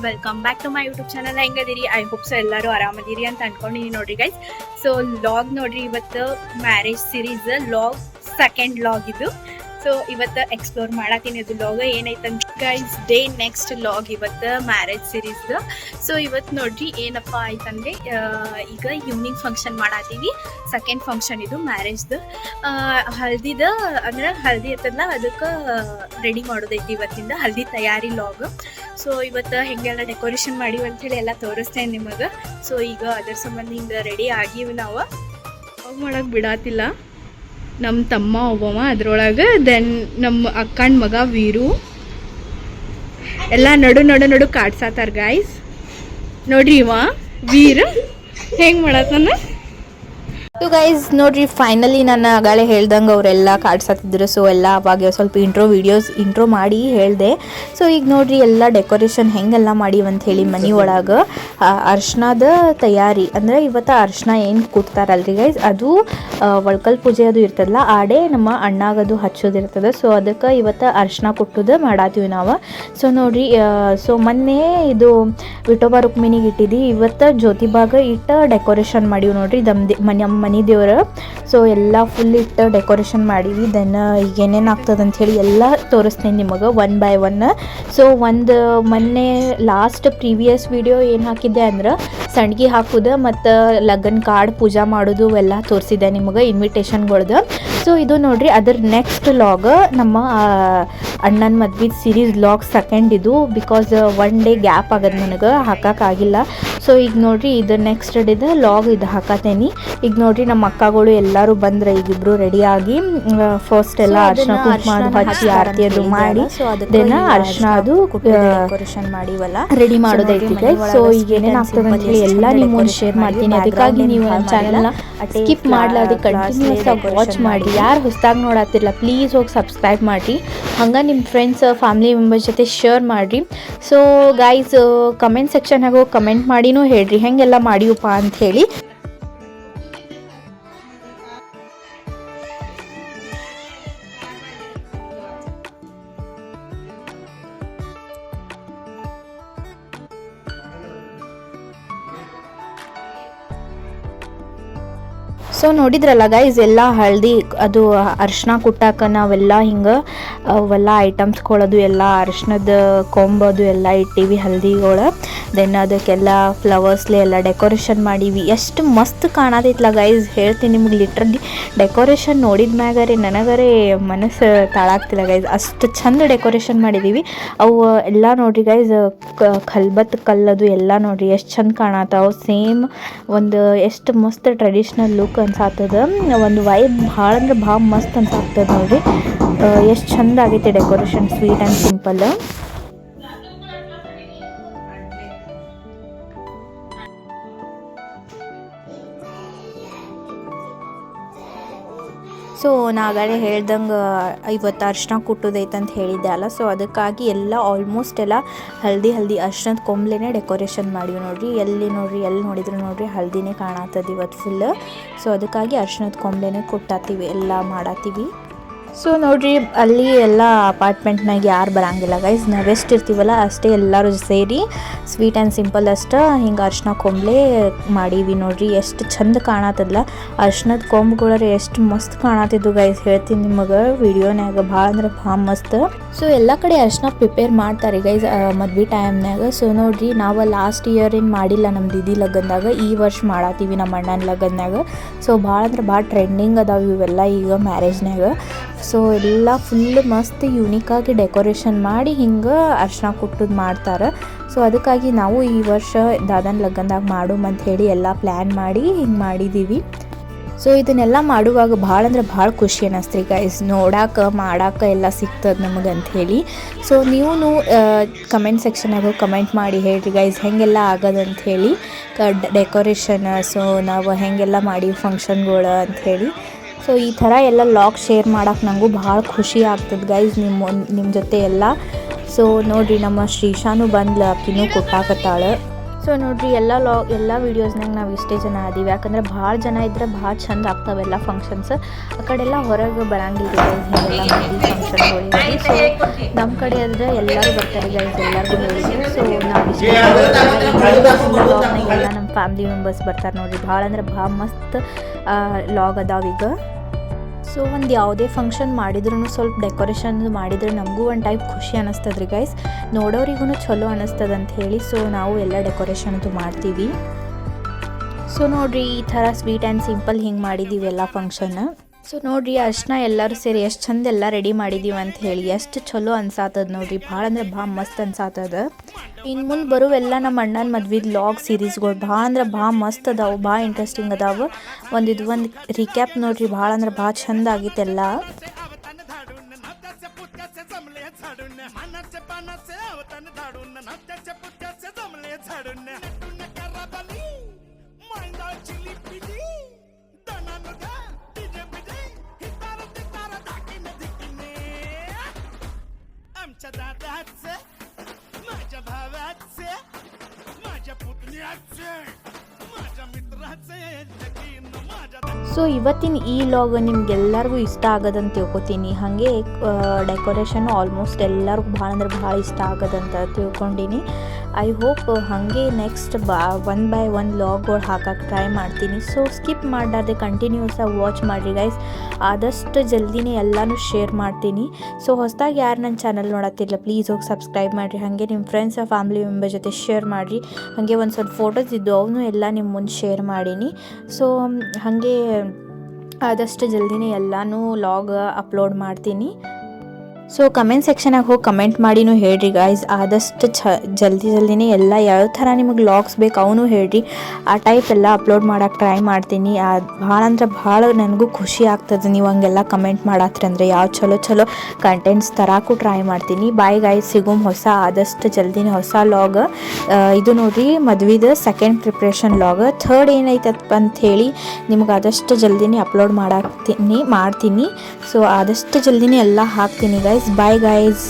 Welcome back to my YouTube channel ಹೆಂಗದಿರಿ I hope so ಎಲ್ಲರೂ ಆರಾಮದಿರಿ ಅಂತ ಅನ್ಕೊಂಡಿನಿ ನೋಡ್ರಿ ಗೈಸ್ ಸೊ ಲಾಗ್ ನೋಡ್ರಿ ಇವತ್ತು marriage series vlog second vlog ಇದು. ಸೊ ಇವತ್ತು ಎಕ್ಸ್ಪ್ಲೋರ್ ಮಾಡತ್ತೀನಿ ಅದು ಲಾಗ್ ಏನೈತಂತ ಗೈಸ್ ಡೇ ನೆಕ್ಸ್ಟ್ ಲಾಗ್ ಇವತ್ತು ಮ್ಯಾರೇಜ್ ಸೀರೀಸ್ ಸೊ ಇವತ್ತು ನೋಡ್ರಿ ಏನಪ್ಪ ಆಯ್ತಂದ್ರೆ ಈಗ ಈವ್ನಿಂಗ್ ಫಂಕ್ಷನ್ ಮಾಡತ್ತೀವಿ ಸೆಕೆಂಡ್ ಫಂಕ್ಷನ್ ಇದು ಮ್ಯಾರೇಜ್ದು ಹಲ್ದಿದ ಅಂದ್ರೆ ಹಲ್ದಿ ಇರ್ತದಲ್ಲ ಅದಕ್ಕೆ ರೆಡಿ ಮಾಡೋದೈತಿ ಇವತ್ತಿಂದ. ಹಲ್ದಿ ತಯಾರಿ ಲಾಗ್ ಸೊ ಇವತ್ತು ಹೆಂಗೆಲ್ಲ ಡೆಕೋರೇಷನ್ ಮಾಡಿವಿ ಅಂತೇಳಿ ಎಲ್ಲ ತೋರಿಸ್ತೇನೆ ನಿಮಗೆ. ಸೊ ಈಗ ಅದ್ರ ಸಂಬಂಧ ಹಿಂಗೆ ರೆಡಿ ಆಗಿವಿ ನಾವು. ಮಾಡೋಕೆ ಬಿಡಾತಿಲ್ಲ. ನಮ್ಮ ತಮ್ಮ ಒಬ್ಬವ ಅದ್ರೊಳಗೆ ದೆನ್ ನಮ್ಮ ಅಕ್ಕನ ಮಗ ವೀರು. ಎಲ್ಲ ನಡು ನಡು ನಡು ಕಾಡ್ಸಾತಾರ ಗಾಯ್ಸ್ ನೋಡ್ರಿ ಇವ, ವೀರ್. ಹೆಂಗ್ ಮಾಡತ್ತಾನ ಸೊ ಗೈಸ್ ನೋಡ್ರಿ ಫೈನಲಿ ನನ್ನ ಆಗಾಳೆ ಹೇಳ್ದಂಗೆ ಅವರೆಲ್ಲ ಕಾಡ್ಸತ್ತಿದ್ರು. ಸೊ ಎಲ್ಲ ಅವಾಗ ಸ್ವಲ್ಪ ಇಂಟ್ರೋ ವಿಡಿಯೋಸ್ ಇಂಟ್ರೋ ಮಾಡಿ ಹೇಳಿದೆ. ಸೊ ಈಗ ನೋಡ್ರಿ, ಎಲ್ಲ ಡೆಕೋರೇಷನ್ ಹೆಂಗೆಲ್ಲ ಮಾಡಿ ಅಂತ ಹೇಳಿ ಮನೆ ಒಳಗೆ ಅರ್ಶನದ ತಯಾರಿ. ಅಂದರೆ ಇವತ್ತು ಅರ್ಶನ ಏನು ಕುಟ್ತಾರಲ್ರಿ ಗೈಸ್ ಅದು ಒಳ್ಕಲ್ ಪೂಜೆ ಅದು ಇರ್ತದಲ್ಲ ಆಡೇ ನಮ್ಮ ಅಣ್ಣಾಗದು ಹಚ್ಚೋದಿರ್ತದೆ ಸೊ ಅದಕ್ಕೆ ಇವತ್ತು ಅರ್ಶನ ಕುಟ್ಟುದು ಮಾಡಾತೀವಿ ನಾವು. ಸೊ ನೋಡ್ರಿ ಸೊ ಮೊನ್ನೆ ಇದು ವಿಠೋಬಾ ರುಕ್ಮಿಣಿಗೆ ಇಟ್ಟಿದ್ದಿ ಇವತ್ತು ಜ್ಯೋತಿಬಾಗ ಇಟ್ಟು ಡೆಕೋರೇಷನ್ ಮಾಡೀವಿ ನೋಡ್ರಿ. ದಮ್ ಮನೆ ಮನೆ ದೇವ್ರ. ಸೊ ಎಲ್ಲ ಫುಲ್ ಇಟ್ಟು ಡೆಕೋರೇಷನ್ ಮಾಡೀವಿ. ದೆನ್ ಈಗ ಏನೇನು ಆಗ್ತದೆ ಅಂಥೇಳಿ ಎಲ್ಲ ತೋರಿಸ್ತೇನೆ ನಿಮಗೆ ಒನ್ ಬೈ ಒನ್ ಸೊ ಒಂದು ಮೊನ್ನೆ ಲಾಸ್ಟ್ ಪ್ರೀವಿಯಸ್ ವಿಡಿಯೋ ಏನು ಹಾಕಿದ್ದೆ ಅಂದ್ರೆ ಸಂಡ್ಗಿ ಹಾಕೋದು ಮತ್ತು ಲಗ್ನ ಕಾರ್ಡ್ ಪೂಜಾ ಮಾಡೋದು ಎಲ್ಲ ತೋರಿಸಿದೆ ನಿಮಗೆ ಇನ್ವಿಟೇಷನ್ಗಳ್ದು ಸೊ ಇದು ನೋಡಿರಿ ಅದರ ನೆಕ್ಸ್ಟ್ ಲಾಗ್ ನಮ್ಮ ಅಣ್ಣನ ಮದ್ವೆ ಸೀರೀಸ್ ಲಾಗ್ ಸೆಕೆಂಡ್ ಇದು ಬಿಕಾಸ್ ಒನ್ ಡೇ ಗ್ಯಾಪ್ ಆಗದ ನನಗೆ ಹಾಕೋಕ್ಕಾಗಿಲ್ಲ ಸೊ ಈಗ ನೋಡ್ರಿ ಇದು ನೆಕ್ಸ್ಟ್ ಡೇದ ಲಾಗ್ ಇದು ಹಾಕತೇನಿ. ಈಗ ನೋಡ್ರಿ ನಮ್ಮ ಅಕ್ಕಗಳು ಎಲ್ಲರೂ ಬಂದ್ರೆ ಈಗ ಇಬ್ರು ರೆಡಿ ಆಗಿ ಫಸ್ಟ್ ಎಲ್ಲ ಅರ್ಶನ ಕುಂಕುಮ ಹಚ್ಚಿ ಆರತಿ ಅದು ಮಾಡಿ ದೆನ ಅರ್ಶನ ಅದು ಡೆಕೋರೇಷನ್ ಮಾಡಿವಲ್ಲ. ರೆಡಿ ಮಾಡೋದೈತಿ ಸೊ ಈಗ. ಏನೇನು ಆಗ್ತದೆ ಅಂತ ಹೇಳಿ ಎಲ್ಲ ನಿಮ್ಮ ಶೇರ್ ಮಾಡ್ತೀನಿ. ಅದಕ್ಕಾಗಿ ನೀವು ನನ್ನ ಚಾನಲ್ನ ಸ್ಕಿಪ್ ಮಾಡ್ಲಾದ ಕಂಟಿನ್ಯೂಸ್ ಆಗಿ ವಾಚ್ ಮಾಡಿ. ಯಾರು ಹೊಸದಾಗಿ ನೋಡತ್ತಿರಲ್ಲ ಪ್ಲೀಸ್ ಹೋಗಿ ಸಬ್ಸ್ಕ್ರೈಬ್ ಮಾಡಿ ಹಂಗೆ ನಿಮ್ಮ ಫ್ರೆಂಡ್ಸ್ ಫ್ಯಾಮಿಲಿ ಮೆಂಬರ್ಸ್ ಜೊತೆ ಶೇರ್ ಮಾಡಿರಿ. ಸೊ ಗೈಸ್ ಕಮೆಂಟ್ ಸೆಕ್ಷನ್ಯಾಗ ಹೋಗಿ ಕಮೆಂಟ್ ಮಾಡಿನೂ ಹೇಳ್ರಿ. ಹೆಂಗೆಲ್ಲ ಮಾಡಿವಪ್ಪ ಅಂತ ಹೇಳಿ. ಸೊ ನೋಡಿದ್ರಲ್ಲ ಗೈಸ್ ಎಲ್ಲ ಹಳದಿ, ಅದು ಅರ್ಶಿನ ಕುಟ್ಟಾಕ ನಾವೆಲ್ಲ ಹಿಂಗೆ, ಅವೆಲ್ಲ ಐಟಮ್ಸ್ಗಳದು ಎಲ್ಲ ಅರ್ಶಿನದ ಕೊಂಬದು ಎಲ್ಲ ಇಟ್ಟೀವಿ ಹಲ್ದಿಗಳು ದೆನ್ ಅದಕ್ಕೆಲ್ಲ ಫ್ಲವರ್ಸ್ಲೆ ಎಲ್ಲ ಡೆಕೋರೇಷನ್ ಮಾಡೀವಿ. ಎಷ್ಟು ಮಸ್ತ್ ಕಾಣತೈತ್ಲ ಗೈಸ್ ಹೇಳ್ತೀನಿ ನಿಮ್ಗೆ ಲಿಟ್ರಲಿ ಡೆಕೋರೇಷನ್ ನೋಡಿದ ಮ್ಯಾಗರೆ ನನಗರೆ ಮನಸ್ಸು ತಾಳಾಗ್ತಿಲ್ಲ ಗೈಸ್ ಅಷ್ಟು ಚಂದ ಡೆಕೋರೇಷನ್ ಮಾಡಿದ್ದೀವಿ ಅವು ಎಲ್ಲ ನೋಡ್ರಿ ಗೈಸ್ ಕಲ್ಬತ್ ಕಲ್ಲದು ಎಲ್ಲ ನೋಡ್ರಿ, ಎಷ್ಟು ಚಂದ ಕಾಣತ್ತಾವ ಸೇಮ್ ಒಂದು ಎಷ್ಟು ಮಸ್ತ್ ಟ್ರೆಡಿಷ್ನಲ್ ಲುಕ್ ಅನ್ಸಾತದ. ಒಂದು ವೈಬ್ ಭಾಳ ಅಂದ್ರೆ ಭಾಳ ಮಸ್ತ್ ಅನ್ಸಾಗ್ತದ ನೋಡ್ರಿ. ಎಷ್ಟು ಚಂದ ಆಗೈತೆ decoration sweet and simple so ನಾಗಾಳೆ ಹೇಳ್ದಂಗೆ ಇವತ್ತು ಅರ್ಶಿನ ಕುಟ್ಟೋದೈತೆ ಅಂತ ಹೇಳಿದ್ದೆ ಅಲ್ಲ. ಸೊ ಅದಕ್ಕಾಗಿ ಎಲ್ಲ ಆಲ್ಮೋಸ್ಟ್ ಎಲ್ಲ ಹಲ್ದಿ ಹಲ್ದಿ ಅರ್ಶಿನದ ಕೊಂಬ್ಲೇ ಡೆಕೋರೇಷನ್ ಮಾಡಿವಿ ನೋಡ್ರಿ. ಎಲ್ಲಿ ನೋಡ್ರಿ, ಎಲ್ಲಿ ನೋಡಿದ್ರು ನೋಡ್ರಿ ಹಲ್ದಿನೇ ಕಾಣತ್ತದ ಇವತ್ತು ಫುಲ್ ಸೊ ಅದಕ್ಕಾಗಿ ಅರ್ಶಿನದ ಕೊಂಬ್ಲೇ ಕೊಟ್ಟಾತೀವಿ, ಎಲ್ಲ ಮಾಡತ್ತೀವಿ ಸೊ ನೋಡ್ರಿ, ಅಲ್ಲಿ ಎಲ್ಲ ಅಪಾರ್ಟ್ಮೆಂಟ್ನಾಗ ಯಾರು ಬರಂಗಿಲ್ಲ. ಗೈಸ್ ನಾವೆಷ್ಟು ಇರ್ತೀವಲ್ಲ, ಅಷ್ಟೇ ಎಲ್ಲರೂ ಸೇರಿ ಸ್ವೀಟ್ ಆ್ಯಂಡ್ ಸಿಂಪಲ್ ಅಷ್ಟ ಹಿಂಗೆ ಅರ್ಶಿನ ಕೊಂಬ್ಲೆ ಮಾಡೀವಿ ನೋಡ್ರಿ. ಎಷ್ಟು ಚಂದ ಕಾಣತ್ತದಲ್ಲ ಅರ್ಶಿನದ ಕೊಂಬುಗಳರೆ ಎಷ್ಟು ಮಸ್ತ್ ಕಾಣತ್ತಿದ್ದು ಗೈಸ್ ಹೇಳ್ತೀನಿ ನಿಮಗೆ, ವಿಡಿಯೋನ್ಯಾಗ ಭಾಳ ಅಂದ್ರೆ ಭಾಳ ಮಸ್ತ್. ಸೊ ಎಲ್ಲ ಕಡೆ ಅರ್ಶಿನ ಪ್ರಿಪೇರ್ ಮಾಡ್ತಾರೆ ಗೈಸ್ ಮದ್ವೆ ಟೈಮ್ನಾಗ ಸೊ ನೋಡ್ರಿ, ನಾವು ಲಾಸ್ಟ್ ಇಯರ್ ಏನು ಮಾಡಿಲ್ಲ ನಮ್ಮ ದೀದಿ ಲಗ್ನದಾಗ, ಈ ವರ್ಷ ಮಾಡತ್ತೀವಿ ನಮ್ಮ ಅಣ್ಣನ ಲಗ್ನದಾಗ ಸೊ ಭಾಳ ಅಂದ್ರೆ ಭಾಳ ಟ್ರೆಂಡಿಂಗ್ ಅದಾವೆ ಇವೆಲ್ಲ ಈಗ ಮ್ಯಾರೇಜ್ನಾಗ ಸೊ ಎಲ್ಲ ಫುಲ್ ಮಸ್ತ್ ಯೂನಿಕಾಗಿ ಡೆಕೋರೇಷನ್ ಮಾಡಿ ಹಿಂಗೆ ಅರ್ಶನ ಕುಟ್ಟುದು ಮಾಡ್ತಾರೆ. ಸೊ ಅದಕ್ಕಾಗಿ ನಾವು ಈ ವರ್ಷ ದಾದನ್ ಲಗ್ನದಾಗ ಮಾಡು ಅಂತ ಹೇಳಿ ಎಲ್ಲ ಪ್ಲ್ಯಾನ್ ಮಾಡಿ ಹಿಂಗೆ ಮಾಡಿದ್ದೀವಿ ಸೊ ಇದನ್ನೆಲ್ಲ ಮಾಡುವಾಗ ಭಾಳ ಅಂದ್ರೆ ಭಾಳ ಖುಷಿ ಅನ್ನಿಸ್ತ್ರಿ ಗೈಸ್ ನೋಡಾಕ, ಮಾಡಾಕ ಎಲ್ಲ ಸಿಗ್ತದೆ ನಮಗೆ ಅಂತ ಹೇಳಿ. ಸೊ ನೀವು ಕಮೆಂಟ್ ಸೆಕ್ಷನಾಗ ಕಮೆಂಟ್ ಮಾಡಿ ಹೇಳಿರಿ ಗೈಸ್ ಹೆಂಗೆಲ್ಲ ಆಗದಂತ ಹೇಳಿ. ಡೆಕೋರೇಷನ್ ಸೊ ನಾವು ಹೆಂಗೆಲ್ಲ ಮಾಡಿ ಫಂಕ್ಷನ್ಗಳು ಅಂತ ಹೇಳಿ. ಸೊ ಈ ಥರ ಎಲ್ಲ ಲಾಗ್ ಶೇರ್ ಮಾಡಕ್ಕೆ ನನಗೂ ಭಾಳ ಖುಷಿ ಆಗ್ತದೆ ಗೈಸ್ ನಿಮ್ಮ ನಿಮ್ಮ ಜೊತೆ ಎಲ್ಲ. ಸೊ ನೋಡಿರಿ, ನಮ್ಮ ಶ್ರೀಶಾನು ಬಂದ್ಲ ಆಕಿನೂ ಕೊಟ್ಟಾಕತ್ತಾಳ. ಸೊ ನೋಡ್ರಿ, ಎಲ್ಲ ಲಾ ಎಲ್ಲ ವೀಡಿಯೋಸ್ನಾಗ ನಾವು ಇಷ್ಟೇ ಜನ ಅದೀವಿ. ಯಾಕಂದ್ರೆ ಭಾಳ ಜನ ಇದ್ರೆ ಭಾಳ ಚಂದ ಆಗ್ತಾವೆಲ್ಲ ಫಂಕ್ಷನ್ಸ್ ಆ ಕಡೆಲ್ಲ ಹೊರಗೆ ಬರಂಗಿಲ್ಲ ಸೊ ನಮ್ಮ ಕಡೆ ಆದರೆ ಎಲ್ಲರೂ ಬರ್ತಾರೆ ಗೈಸ್ ಎಲ್ಲರಿಗೂ ಹೇಳಿದ್ವಿ ಸೊ ನಾವು ಇಷ್ಟೇ ಎಲ್ಲ ನಮ್ಮ ಫ್ಯಾಮಿಲಿ ಮೆಂಬರ್ಸ್ ಬರ್ತಾರೆ ನೋಡ್ರಿ. ಭಾಳ ಅಂದ್ರೆ ಭಾಳ ಮಸ್ತ್ ಲಾಗ್ ಅದಾವೀಗ ಸೊ ಒಂದು ಯಾವುದೇ ಫಂಕ್ಷನ್ ಮಾಡಿದ್ರೂ ಸ್ವಲ್ಪ ಡೆಕೋರೇಷನ್ ಮಾಡಿದ್ರೆ ನಮಗೂ ಒಂದು ಟೈಪ್ ಖುಷಿ ಅನ್ನಿಸ್ತದೆ ರೀ ಗೈಸ್ ನೋಡೋರಿಗೂ ಚಲೋ ಅನ್ನಿಸ್ತದೆ ಅಂತ ಹೇಳಿ ಸೊ ನಾವು ಎಲ್ಲ ಡೆಕೋರೇಷನ್ದು ಮಾಡ್ತೀವಿ. ಸೊ ನೋಡ್ರಿ ಈ ಥರ ಸ್ವೀಟ್ ಆ್ಯಂಡ್ ಸಿಂಪಲ್ ಹಿಂಗೆ ಮಾಡಿದ್ದೀವಿ ಎಲ್ಲ ಫಂಕ್ಷನ್ ಸೊ ನೋಡಿರಿ ಅಷ್ಟನ್ನ ಎಲ್ಲರೂ ಸೇರಿ ಎಷ್ಟು ಚಂದ ಎಲ್ಲ ರೆಡಿ ಮಾಡಿದೀವಿ ಅಂತ ಹೇಳಿ, ಎಷ್ಟು ಚಲೋ ಅನ್ಸಾತದ ನೋಡ್ರಿ. ಭಾಳ ಅಂದ್ರೆ ಭಾಳ ಮಸ್ತ್ ಅನ್ಸಾತದ. ಇನ್ನು ಮುಂದೆ ಬರುವೆಲ್ಲ ನಮ್ಮ ಅಣ್ಣನ ಮದ್ವಿದ ಲಾಗ್ ಸೀರೀಸ್ಗಳು ಭಾಳ ಅಂದ್ರೆ ಭಾಳ ಮಸ್ತ್ ಅದಾವು, ಭಾಳ ಇಂಟ್ರೆಸ್ಟಿಂಗ್ ಅದಾವೆ. ಒಂದು ಇದು ಒಂದು ರಿಕ್ಯಾಪ್ ನೋಡ್ರಿ, ಭಾಳ ಅಂದ್ರೆ ಭಾಳ ಚಂದ ಆಗಿತ್ತೆಲ್ಲ दादाचे माझ्या भावाचे माझ्या पुतण्याचे माझ्या मित्राचे लगीन माझ्या ಸೊ ಇವತ್ತಿನ ಈ ಲಾಗ್ ನಿಮ್ಗೆಲ್ಲರಿಗೂ ಇಷ್ಟ ಆಗೋದಂತ ತಿಳ್ಕೊತೀನಿ ಹಾಗೆ ಡೆಕೋರೇಷನ್ ಆಲ್ಮೋಸ್ಟ್ ಎಲ್ಲರಿಗೂ ಭಾಳ ಅಂದ್ರೆ ಭಾಳ ಇಷ್ಟ ಆಗೋದಂತ ತಿಳ್ಕೊಂಡಿನಿ ಐ ಹೋಪ್ ಹಾಗೆ ನೆಕ್ಸ್ಟ್ ಬಾ ಒನ್ ಬೈ ಒನ್ ಲಾಗ್ಗಳು ಹಾಕೋಕ್ಕೆ ಟ್ರೈ ಮಾಡ್ತೀನಿ. ಸೊ ಸ್ಕಿಪ್ ಮಾಡಾರ್ದೆ ಕಂಟಿನ್ಯೂಸ್ ಆಗಿ ವಾಚ್ ಮಾಡಿರಿ ಗೈಸ್ ಆದಷ್ಟು ಜಲ್ದಿನೇ ಎಲ್ಲನೂ ಶೇರ್ ಮಾಡ್ತೀನಿ. ಸೊ ಹೊಸದಾಗಿ ಯಾರು ನನ್ನ ಚಾನಲ್ ನೋಡತ್ತಿಲ್ಲ ಪ್ಲೀಸ್ ಹೋಗಿ ಸಬ್ಸ್ಕ್ರೈಬ್ ಮಾಡಿರಿ. ಹಾಗೆ ನಿಮ್ಮ ಫ್ರೆಂಡ್ಸ್ ಫ್ಯಾಮಿಲಿ ಮೆಂಬರ್ ಜೊತೆ ಶೇರ್ ಮಾಡಿರಿ. ಹಾಗೆ ಒಂದು ಸ್ವಲ್ಪ ಫೋಟೋಸ್ ಇದ್ದು, ಅವನು ಎಲ್ಲ ನಿಮ್ಮ ಮುಂದೆ ಶೇರ್ ಮಾಡೀನಿ. ಸೊ ಹಾಗೆ ಆದಷ್ಟು ಜಲ್ದಿನೇ ಎಲ್ಲನೂ ಲಾಗ್ ಅಪ್ಲೋಡ್ ಮಾಡ್ತೀನಿ. ಸೊ ಕಮೆಂಟ್ ಸೆಕ್ಷನಾಗ ಹೋಗಿ ಕಮೆಂಟ್ ಮಾಡಿನೂ ಹೇಳ್ರಿ ಗಾಯ್ಸ್ ಆದಷ್ಟು ಛ, ಜಲ್ದಿ ಜಲ್ದಿನೇ ಎಲ್ಲ ಯಾವ ಥರ ನಿಮಗೆ ಲಾಗ್ಸ್ ಬೇಕು ಅವನು ಹೇಳ್ರಿ. ಆ ಟೈಪ್ ಎಲ್ಲ ಅಪ್ಲೋಡ್ ಮಾಡೋಕೆ ಟ್ರೈ ಮಾಡ್ತೀನಿ. ಭಾಳ ಅಂದ್ರೆ ಭಾಳ ನನಗೂ ಖುಷಿ ಆಗ್ತದೆ ನೀವು ಹಂಗೆಲ್ಲ ಕಮೆಂಟ್ ಮಾಡತ್ರಿ ಅಂದರೆ. ಯಾವ ಚಲೋ ಚಲೋ ಕಂಟೆಂಟ್ಸ್ ತರಾಕು ಟ್ರೈ ಮಾಡ್ತೀನಿ. ಬಾಯ್ ಗಾಯ್ಸ್ ಸಿಗುಮ್ ಹೊಸ, ಆದಷ್ಟು ಜಲ್ದಿನೇ ಹೊಸ ಲಾಗ್ ಇದು ನೋಡ್ರಿ, ಮದ್ವಿದ ಸೆಕೆಂಡ್ ಪ್ರಿಪ್ರೇಷನ್ ಲಾಗ್ ಥರ್ಡ್ ಏನೈತಪ್ಪ ಅಂತ ಹೇಳಿ ನಿಮ್ಗೆ ಆದಷ್ಟು ಜಲ್ದಿನೇ ಅಪ್ಲೋಡ್ ಮಾಡಾಕ್ತೀನಿ, ಮಾಡ್ತೀನಿ. ಸೊ ಆದಷ್ಟು ಜಲ್ದಿನೇ ಎಲ್ಲ ಹಾಕ್ತೀನಿ ಗೈಸ್ ಬಾಯ್ ಗೈಸ್